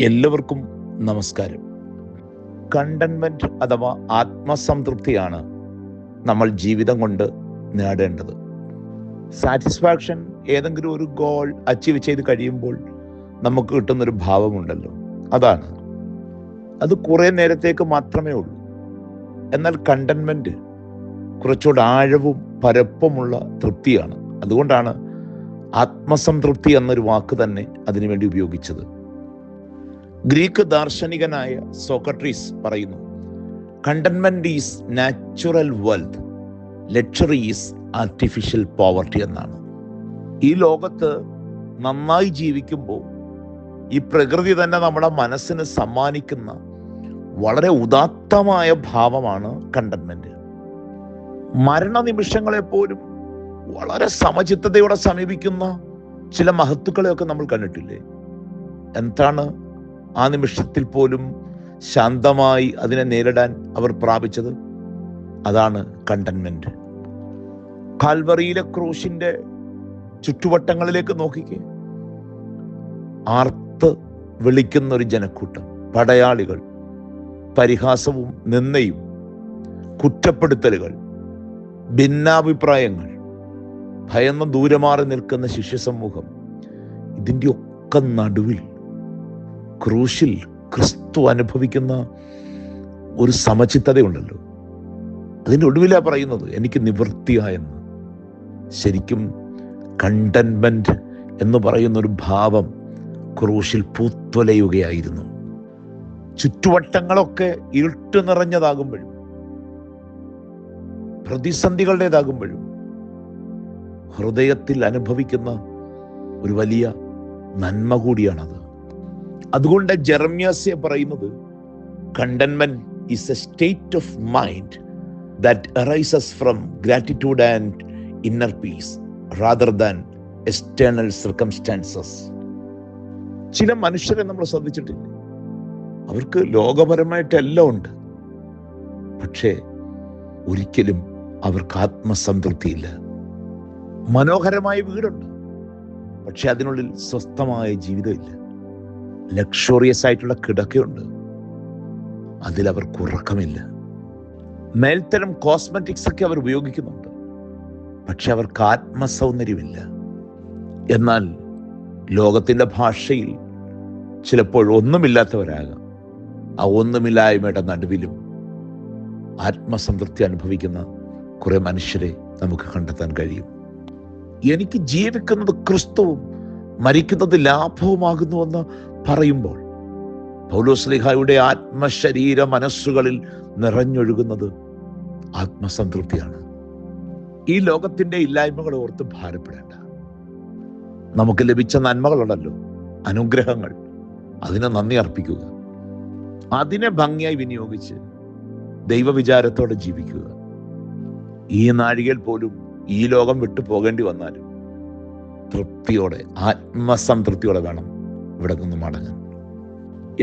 എല്ലാവർക്കും നമസ്കാരം. കണ്ടൻമെന്റ് അഥവാ ആത്മസംതൃപ്തിയാണ് നമ്മൾ ജീവിതം കൊണ്ട് നേടേണ്ടത്. സാറ്റിസ്ഫാക്ഷൻ ഏതെങ്കിലും ഒരു ഗോൾ അച്ചീവ് ചെയ്ത് കഴിയുമ്പോൾ നമുക്ക് കിട്ടുന്നൊരു ഭാവമുണ്ടല്ലോ. അതാണ്. അത് കുറേ നേരത്തേക്ക് മാത്രമേ ഉള്ളൂ. എന്നാൽ കണ്ടൻമെന്റ് കുറച്ചുകൂടെ ആഴവും പരപ്പുമുള്ള തൃപ്തിയാണ്. അതുകൊണ്ടാണ് ആത്മസംതൃപ്തി എന്നൊരു വാക്ക് തന്നെ അതിനുവേണ്ടി ഉപയോഗിച്ചത്. ഗ്രീക്ക് ദാർശനികനായ സോക്രട്ടീസ് പറയുന്നു contentment is natural wealth luxury is artificial poverty എന്നാണ്. ഈ ലോകത്ത് നന്നായി ജീവിക്കുമ്പോൾ ഈ പ്രകൃതി തന്നെ നമ്മുടെ മനസ്സിന് സമ്മാനിക്കുന്ന വളരെ ഉദാത്തമായ ഭാവമാണ് കണ്ടൻമെന്റ് മരണനിമിഷങ്ങളെ പോലും വളരെ സമചിത്തതയോടെ സമീപിക്കുന്ന ചില മഹത്തുക്കളെയൊക്കെ നമ്മൾ കണ്ടിട്ടില്ലേ? എന്താണ് ആ നിമിഷത്തിൽ പോലും ശാന്തമായി അതിനെ നേരിടാൻ അവർ പ്രാപിച്ചത് അതാണ് കണ്ടൻമെന്റ് കാൽവറിയിലെ ക്രൂശിന്റെ ചുറ്റുവട്ടങ്ങളിലേക്ക് നോക്കിക്കേ. ആർത്ത് വിളിക്കുന്ന ഒരു ജനക്കൂട്ടം പടയാളികൾ പരിഹാസവും നിന്നയും കുറ്റപ്പെടുത്തലുകൾ ഭിന്നാഭിപ്രായങ്ങൾ ഭയന്ന് ദൂരമാറി നിൽക്കുന്ന ശിഷ്യസമൂഹം ഇതിന്റെ ഒക്കെ നടുവിൽ ക്രൂശിൽ ക്രിസ്തു അനുഭവിക്കുന്ന ഒരു സമചിത്തതയുണ്ടല്ലോ. അതിന്റെ ഒടുവിലാ പറയുന്നത് എനിക്ക് നിവൃത്തിയായെന്ന് ശരിക്കും കണ്ടൻമെന്റ് എന്ന് പറയുന്ന ഒരു ഭാവം ക്രൂശിൽ പൂത്തൊലയുകയായിരുന്നു. ചുറ്റുവട്ടങ്ങളൊക്കെ ഇരുട്ട് നിറഞ്ഞതാകുമ്പോഴും പ്രതിസന്ധികളുടേതാകുമ്പോഴും ഹൃദയത്തിൽ അനുഭവിക്കുന്ന ഒരു വലിയ നന്മ കൂടിയാണത്. അതുകൊണ്ട് ജെറമ്യാസ്യ പറയുന്നത് contentment is a state of mind that arises from gratitude and inner peace rather than external circumstances ചില മനുഷ്യരെ നമ്മൾ ശ്രദ്ധിച്ചിട്ടില്ല? അവർക്ക് ലോകപരമായിട്ടെല്ലാം ഉണ്ട്. പക്ഷേ ഒരിക്കലും അവർക്ക് ആത്മസംതൃപ്തിയില്ല. മനോഹരമായ വീടുണ്ട്. പക്ഷെ അതിനുള്ളിൽ സ്വസ്ഥമായ ജീവിതമില്ല ലക്ഷറിയസ് ആയിട്ടുള്ള കിടക്കയുണ്ട് അതിൽ അവർക്ക് ഉറക്കമില്ല. മേൽത്തരം കോസ്മെറ്റിക്സ് ഒക്കെ അവർ ഉപയോഗിക്കുന്നുണ്ട്. പക്ഷെ അവർക്ക് ആത്മസൗന്ദര്യമില്ല. എന്നാൽ ലോകത്തിന്റെ ഭാഷയിൽ ചിലപ്പോൾ ഒന്നുമില്ലാത്തവരാകാം. ആ ഒന്നുമില്ലായ്മയുടെ നടുവിലും ആത്മസംതൃപ്തി അനുഭവിക്കുന്ന കുറെ മനുഷ്യരെ നമുക്ക് കണ്ടെത്താൻ കഴിയും. എനിക്ക് ജീവിക്കുന്നത് ക്രിസ്തുവും മരിക്കുന്നത് ലാഭവുമാകുന്നുവെന്ന് പറയുമ്പോൾ പൗലോസ്ലിഹായുടെ ആത്മശരീര മനസ്സുകളിൽ നിറഞ്ഞൊഴുകുന്നത് ആത്മസംതൃപ്തിയാണ്. ഈ ലോകത്തിന്റെ ഇല്ലായ്മകൾ ഓർത്ത് ഭാരപ്പെടേണ്ട. നമുക്ക് ലഭിച്ച നന്മകളുണ്ടല്ലോ അനുഗ്രഹങ്ങൾ. അതിനെ നന്ദി അർപ്പിക്കുക. അതിനെ ഭംഗിയായി വിനിയോഗിച്ച് ദൈവവിചാരത്തോടെ ജീവിക്കുക. ഈ നാഴികയിൽ പോലും ഈ ലോകം വിട്ടു പോകേണ്ടി വന്നാലും തൃപ്തിയോടെ ആത്മസംതൃപ്തിയോടെ വേണം ഇവിടെ നിന്ന് മടങ്ങാൻ.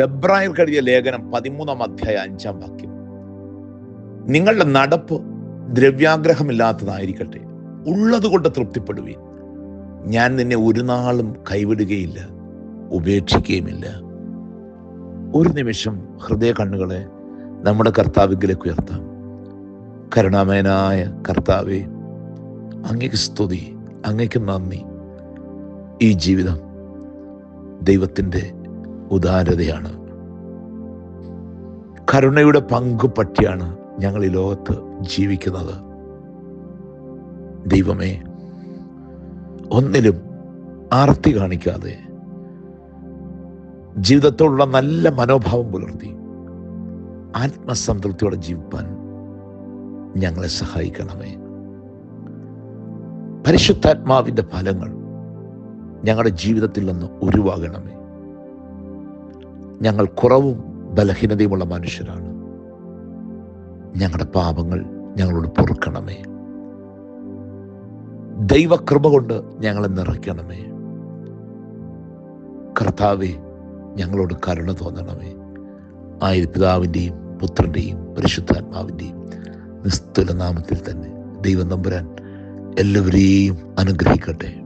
എബ്രാഹിം കഴിയ ലേഖനം പതിമൂന്നാം അധ്യായ അഞ്ചാം വാക്യം. നിങ്ങളുടെ നടപ്പ് ദ്രവ്യാഗ്രഹമില്ലാത്തതായിരിക്കട്ടെ ഉള്ളത് കൊണ്ട് തൃപ്തിപ്പെടുവീൻ. ഞാൻ നിന്നെ ഒരു നാളും കൈവിടുകയില്ല ഉപേക്ഷിക്കുകയുമില്ല. ഒരു നിമിഷം ഹൃദയ കണ്ണുകളെ നമ്മുടെ കർത്താവിലേക്ക് ഉയർത്താം. കരുണാമയനായ കർത്താവെ അങ്ങേക്ക് സ്തുതി അങ്ങേക്ക് നന്ദി. ഈ ജീവിതം ദൈവത്തിന്റെ ഉദാരതയാണ്. കരുണയുടെ പങ്കു പറ്റിയാണ് ഞങ്ങൾ ഈ ലോകത്ത് ജീവിക്കുന്നത്. ദൈവമേ ഒന്നിലും ആർത്തി കാണിക്കാതെ ജീവിതത്തോടുള്ള നല്ല മനോഭാവം പുലർത്തി ആത്മസംതൃപ്തിയോടെ ജീവിപ്പാൻ ഞങ്ങളെ സഹായിക്കണമേ. പരിശുദ്ധാത്മാവിന്റെ ഫലങ്ങൾ ഞങ്ങളുടെ ജീവിതത്തിൽ നിന്ന് ഉരുവാകണമേ. ഞങ്ങൾ കുറവും ബലഹീനതയുമുള്ള മനുഷ്യരാണ്. ഞങ്ങളുടെ പാപങ്ങൾ ഞങ്ങളോട് പൊറുക്കണമേ. ദൈവകൃപ കൊണ്ട് ഞങ്ങളെ നിറയ്ക്കണമേ. കർത്താവെ ഞങ്ങളോട് കരുണ തോന്നണമേ. ആയ പിതാവിന്റെയും പുത്രന്റെയും പരിശുദ്ധാത്മാവിന്റെയും നിസ്തുല നാമത്തിൽ തന്നെ ദൈവം നമ്പുരാൻ എല്ലാവരെയും അനുഗ്രഹിക്കട്ടെ.